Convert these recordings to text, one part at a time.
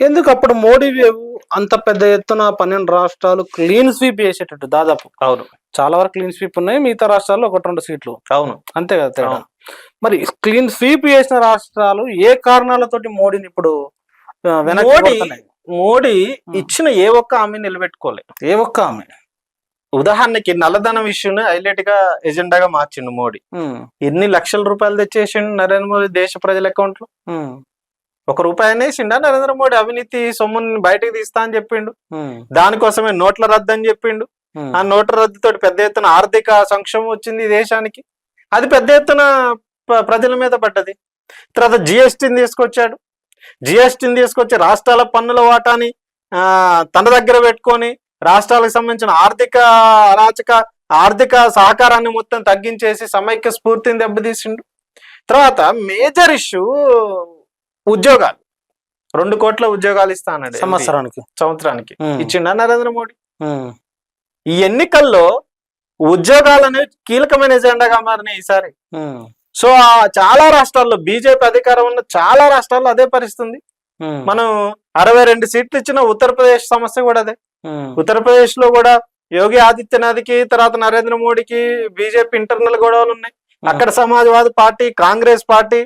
ఎందుకు అప్పుడు మోడీ వేవ్ అంత పెద్ద ఎత్తున పన్నెండు రాష్ట్రాలు క్లీన్ స్వీప్ చేసేటట్టు దాదాపు? అవును. చాలా వరకు క్లీన్ స్వీప్ ఉన్నాయి మిగతా రాష్ట్రాల్లో ఒకటి రెండు సీట్లు. అవును. అంతే కదా తేడా. మరి క్లీన్ స్వీప్ చేసిన రాష్ట్రాలు ఏ కారణాలతోటి మోడీని ఇప్పుడు వెనక్కి మోడీ ఇచ్చిన ఏ ఒక్క హామీ నిలబెట్టుకోలే. ఏ ఒక్క ఆమె ఉదాహరణకి నల్లధనం ఇష్యూని హైలైట్గా ఎజెండాగా మార్చిండు మోడీ. ఎన్ని లక్షల రూపాయలు తెచ్చేసిండు నరేంద్ర మోడీ దేశ ప్రజల అకౌంట్లో ఒక రూపాయి అనేసిండా నరేంద్ర మోడీ అవినీతి సొమ్ముని బయటకు తీస్తా అని చెప్పిండు. దానికోసమే నోట్ల రద్దు అని చెప్పిండు. ఆ నోట్ల రద్దుతో పెద్ద ఎత్తున ఆర్థిక సంక్షోభం వచ్చింది దేశానికి. అది పెద్ద ఎత్తున ప్ర- ప్రజల మీద పడ్డది. తర్వాత జిఎస్టీని తీసుకొచ్చాడు. జిఎస్టీని తీసుకొచ్చి రాష్ట్రాల పన్నుల వాటాని ఆ తన దగ్గర పెట్టుకొని రాష్ట్రాలకు సంబంధించిన ఆర్థిక అరాచక ఆర్థిక సహకారాన్ని మొత్తం తగ్గించేసి సమైక్య స్ఫూర్తిని దెబ్బతీసిండు. తర్వాత మేజర్ ఇష్యూ ఉద్యోగాలు. రెండు కోట్ల ఉద్యోగాలు ఇస్తా అన్నాడు సంవత్సరానికి. సంవత్సరానికి. ఇచ్చిండా నరేంద్ర మోడీ? ఈ ఎన్నికల్లో ఉద్యోగాలు అనేవి కీలకమైన ఎజెండాగా మారినాయి ఈసారి. సో ఆ చాలా రాష్ట్రాల్లో బీజేపీ అధికారం ఉన్న చాలా రాష్ట్రాల్లో అదే పరిస్థితి ఉంది. ఉమ్, మనం అరవై రెండు సీట్లు ఇచ్చిన ఉత్తరప్రదేశ్ సమస్య కూడా అదే. ఉత్తరప్రదేశ్లో కూడా యోగి ఆదిత్యనాథ్కి తర్వాత నరేంద్ర మోడీకి బీజేపీ ఇంటర్నల్ గొడవలు ఉన్నాయి. అక్కడ సమాజ్వాదీ పార్టీ కాంగ్రెస్ పార్టీ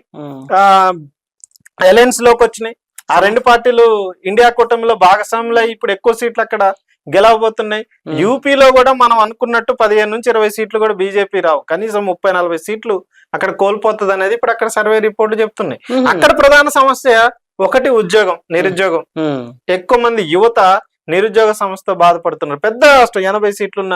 అలయన్స్లోకి వచ్చినాయి. ఆ రెండు పార్టీలు ఇండియా కూటమిలో భాగస్వాములు ఇప్పుడు ఎక్కువ సీట్లు అక్కడ గెలవబోతున్నాయి. యూపీలో కూడా మనం అనుకున్నట్టు పదిహేను నుంచి ఇరవై సీట్లు కూడా బీజేపీ రావు. కనీసం ముప్పై నలభై సీట్లు అక్కడ కోల్పోతుంది అనేది ఇప్పుడు అక్కడ సర్వే రిపోర్టు చెప్తున్నాయి. అక్కడ ప్రధాన సమస్య ఒకటి ఉద్యోగం నిరుద్యోగం. ఎక్కువ మంది యువత నిరుద్యోగ సమస్యతో బాధపడుతున్నారు. పెద్ద రాష్ట్రం ఎనభై సీట్లున్న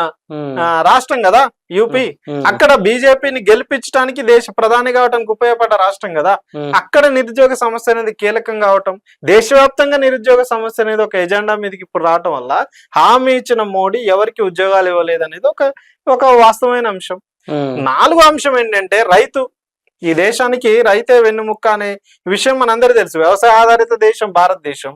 రాష్ట్రం కదా యూపీ. అక్కడ బీజేపీని గెలిపించడానికి దేశ ప్రధాని కావడానికి ఉపయోగపడ్డ రాష్ట్రం కదా. అక్కడ నిరుద్యోగ సమస్య అనేది కీలకం కావటం దేశవ్యాప్తంగా నిరుద్యోగ సమస్య అనేది ఒక ఎజెండా మీదకి ఇప్పుడు రావటం వల్ల హామీ ఇచ్చిన మోడీ ఎవరికి ఉద్యోగాలు ఇవ్వలేదు అనేది ఒక ఒక వాస్తవమైన అంశం. నాలుగో అంశం ఏంటంటే రైతు. ఈ దేశానికి రైతే వెన్నుముక్క అనే విషయం మనందరూ తెలుసు. వ్యవసాయ ఆధారిత దేశం భారతదేశం.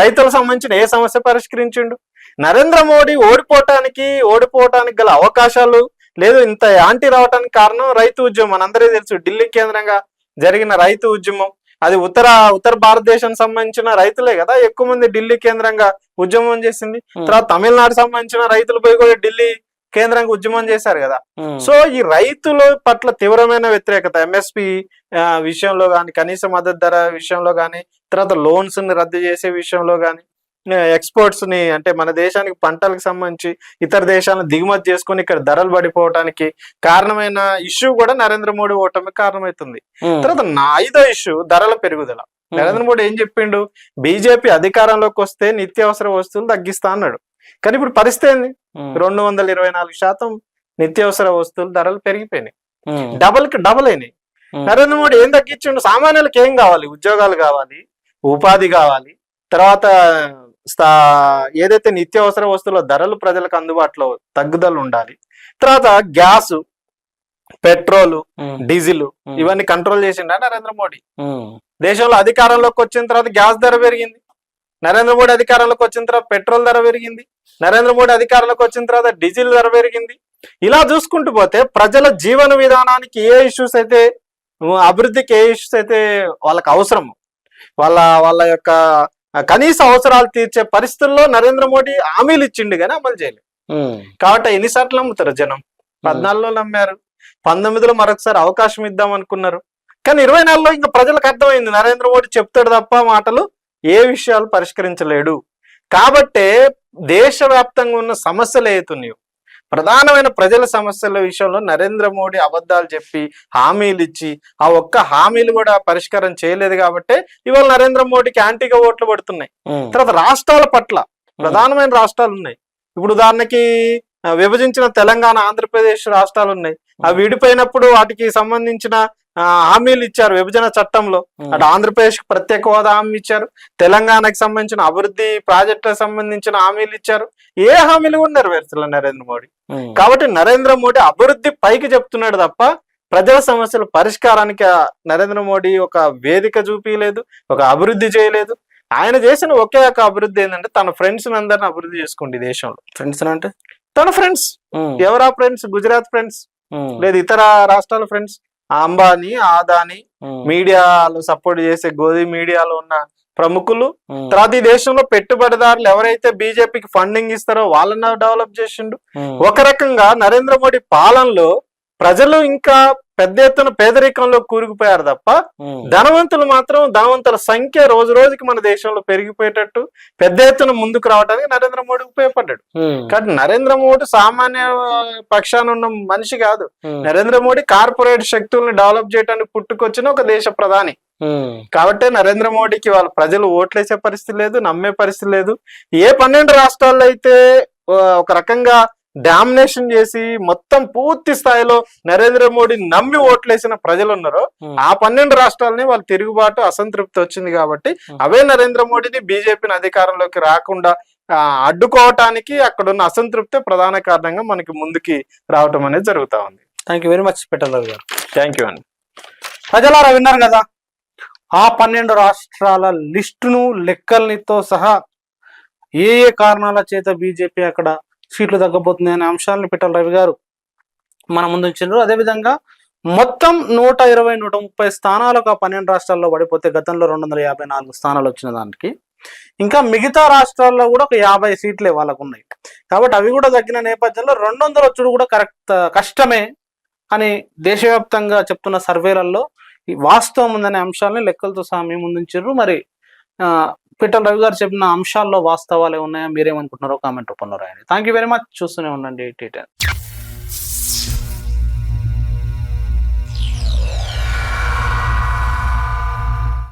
రైతులకు సంబంధించిన ఏ సమస్య పరిష్కరించిండు? నరేంద్ర మోడీ ఓడిపోవటానికి ఓడిపోవటానికి గల అవకాశాలు లేదు. ఇంత యాంటీ రావటానికి కారణం రైతు ఉద్యమం. మనందరికీ తెలుసు ఢిల్లీ కేంద్రంగా జరిగిన రైతు ఉద్యమం. అది ఉత్తర ఉత్తర భారతదేశం సంబంధించిన రైతులే కదా. ఎక్కువ మంది ఢిల్లీ కేంద్రంగా ఉద్యమం చేసింది. తర్వాత తమిళనాడు సంబంధించిన రైతులు పోయి కూడా ఢిల్లీ కేంద్రంగా ఉద్యమం చేశారు కదా. సో ఈ రైతుల పట్ల తీవ్రమైన వ్యతిరేకత ఎంఎస్పి విషయంలో కానీ కనీస మద్దతు ధర విషయంలో కానీ తర్వాత లోన్స్ని రద్దు చేసే విషయంలో కానీ ఎక్స్పోర్ట్స్ని అంటే మన దేశానికి పంటలకు సంబంధించి ఇతర దేశాలను దిగుమతి చేసుకొని ఇక్కడ ధరలు పడిపోవటానికి కారణమైన ఇష్యూ కూడా నరేంద్ర మోడీ ఓటమి కారణమవుతుంది. తర్వాత నా ఐదో ఇష్యూ ధరల పెరుగుదల. నరేంద్ర మోడీ ఏం చెప్పిండు? బీజేపీ అధికారంలోకి వస్తే నిత్యావసర వస్తువులు తగ్గిస్తా అన్నాడు. కానీ ఇప్పుడు పరిస్థితి ఏంది? రెండు వందల ఇరవై నాలుగు శాతం నిత్యావసర వస్తువులు ధరలు పెరిగిపోయినాయి. డబల్కి డబల్ అయినాయి. నరేంద్ర మోడీ ఏం తగ్గించిండు? సామాన్యులకు ఏం కావాలి? ఉద్యోగాలు కావాలి ఉపాధి కావాలి. తర్వాత ఏదైతే నిత్యావసర వస్తువుల ధరలు ప్రజలకు అందుబాటులో తగ్గుదల ఉండాలి. తర్వాత గ్యాస్ పెట్రోల్ డీజిల్ ఇవన్నీ కంట్రోల్ చేసిండా నరేంద్ర మోడీ? దేశంలో అధికారంలోకి వచ్చిన తర్వాత గ్యాస్ ధర పెరిగింది. నరేంద్ర మోడీ అధికారంలోకి వచ్చిన తర్వాత పెట్రోల్ ధర పెరిగింది. నరేంద్ర మోడీ అధికారంలోకి వచ్చిన తర్వాత డీజిల్ ధర పెరిగింది. ఇలా చూసుకుంటూ పోతే ప్రజల జీవన విధానానికి ఏ ఇష్యూస్ అయితే అభివృద్ధికి ఏ ఇష్యూస్ అయితే వాళ్ళకి అవసరం. వాళ్ళ వాళ్ళ యొక్క కనీస అవసరాలు తీర్చే పరిస్థితుల్లో నరేంద్ర మోడీ హామీలు ఇచ్చిండు కానీ అమలు చేయలేదు కాబట్టి ఎన్నిసార్లు నమ్ముతారు జనం? పద్నాలుగులో నమ్మారు. పంతొమ్మిదిలో మరొకసారి అవకాశం ఇద్దాం అనుకున్నారు. కానీ ఇరవై నాలుగులో ఇంకా ప్రజలకు అర్థమైంది. నరేంద్ర మోడీ చెప్తాడు తప్ప మాటలు ఏ విషయాలు పరిష్కరించలేడు. కాబట్టే దేశవ్యాప్తంగా ఉన్న సమస్యలు ఏతున్నాయో ప్రధానమైన ప్రజల సమస్యల విషయంలో నరేంద్ర మోడీ అబద్ధాలు చెప్పి హామీలు ఇచ్చి ఆ ఒక్క హామీలు కూడా పరిష్కారం చేయలేదు కాబట్టి ఇవాళ నరేంద్ర మోడీకి యాంటీగా ఓట్లు పడుతున్నాయి. తర్వాత రాష్ట్రాల పట్ల ప్రధానమైన రాష్ట్రాలు ఉన్నాయి. ఇప్పుడు ఉదాహరణకి విభజించిన తెలంగాణ ఆంధ్రప్రదేశ్ రాష్ట్రాలు ఉన్నాయి. అవి విడిపోయినప్పుడు వాటికి సంబంధించిన హామీలు ఇచ్చారు విభజన చట్టంలో. అటు ఆంధ్రప్రదేశ్ ప్రత్యేక హోదా హామీ ఇచ్చారు. తెలంగాణకి సంబంధించిన అభివృద్ధి ప్రాజెక్టులకు సంబంధించిన హామీలు ఇచ్చారు. ఏ హామీలు కూడా నెరవేర్చలే నరేంద్ర మోడీ. కాబట్టి నరేంద్ర మోడీ అభివృద్ధి పైకి చెప్తున్నాడు తప్ప ప్రజల సమస్యల పరిష్కారానికి నరేంద్ర మోడీ ఒక వేదిక చూపించలేదు ఒక అభివృద్ధి చేయలేదు. ఆయన చేసిన ఒకే ఒక అభివృద్ధి ఏంటంటే తన ఫ్రెండ్స్ అందరిని అభివృద్ధి చేసుకోండి దేశంలో. ఫ్రెండ్స్ అంటే? తన ఫ్రెండ్స్ ఎవరా ఫ్రెండ్స్ గుజరాత్ ఫ్రెండ్స్ లేదు ఇతర రాష్ట్రాల ఫ్రెండ్స్ అంబానీ ఆదాని మీడియాలో సపోర్ట్ చేసే గోధి మీడియాలో ఉన్న ప్రముఖులు. తర్వాత ఈ దేశంలో పెట్టుబడిదారులు ఎవరైతే బీజేపీకి ఫండింగ్ ఇస్తారో వాళ్ళని డెవలప్ చేసిండు. ఒక రకంగా నరేంద్ర మోడీ పాలనలో ప్రజలు ఇంకా పెద్ద ఎత్తున పేదరికంలో కూరుకుపోయారు తప్ప ధనవంతులు మాత్రం ధనవంతుల సంఖ్య రోజు రోజుకి మన దేశంలో పెరిగిపోయేటట్టు పెద్ద ఎత్తున ముందుకు రావడానికి నరేంద్ర మోడీ ఉపయోగపడ్డాడు. కానీ నరేంద్ర మోడీ సామాన్య పక్షాన ఉన్న మనిషి కాదు. నరేంద్ర మోడీ కార్పొరేట్ శక్తుల్ని డెవలప్ చేయడానికి పుట్టుకొచ్చిన ఒక దేశ ప్రధాని. కాబట్టి నరేంద్ర మోడీకి వాళ్ళ ప్రజలు ఓట్లేసే పరిస్థితి లేదు నమ్మే పరిస్థితి లేదు. ఏ పన్నెండు రాష్ట్రాల్లో అయితే ఒక రకంగా డామినేషన్ చేసి మొత్తం పూర్తి స్థాయిలో నరేంద్ర మోడీ నమ్మి ఓట్లేసిన ప్రజలు ఉన్నారో. ఆ పన్నెండు రాష్ట్రాలని వాళ్ళ తిరుగుబాటు అసంతృప్తి వచ్చింది కాబట్టి అవే నరేంద్ర మోడీని బీజేపీని అధికారంలోకి రాకుండా అడ్డుకోవటానికి అక్కడున్న అసంతృప్తి ప్రధాన కారణంగా మనకి ముందుకి రావటం అనేది జరుగుతా ఉంది. థ్యాంక్ యూ వెరీ మచ్ పెట్టాలి గారు. థ్యాంక్ యూ అండి ప్రజలారా విన్నారు కదా? ఆ పన్నెండు రాష్ట్రాల లిస్టును లెక్కలనితో సహా ఏ ఏ కారణాల చేత బీజేపీ అక్కడ సీట్లు తగ్గబోతుంది అనే అంశాలను పిట్టల రవి గారు మన ముందు ఉంచారు అదేవిధంగా మొత్తం నూట ఇరవై నూట ముప్పై స్థానాలకు ఆ పన్నెండు రాష్ట్రాల్లో పడిపోతే గతంలో రెండు వందల యాభై నాలుగు స్థానాలు వచ్చిన దానికి ఇంకా మిగతా రాష్ట్రాల్లో కూడా ఒక యాభై సీట్లే వాళ్ళకు ఉన్నాయి కాబట్టి అవి కూడా తగ్గిన నేపథ్యంలో రెండు వందలు వచ్చుడు కూడా కరెక్ట్ కష్టమే. అని దేశవ్యాప్తంగా చెప్తున్న సర్వేలలో ఈ వాస్తవం ఉందనే అంశాలని లెక్కలతో సహా మేము ముందుంచారు మరి ఆ, పిట్టల రవి గారు చెప్పిన అంశాల్లో వాస్తవాలు ఉన్నాయా? మీరేమనుకుంటున్నారో కామెంట్ రూపంలో రాయండి. థ్యాంక్ యూ వెరీ మచ్ చూస్తూనే ఉండండి. టీ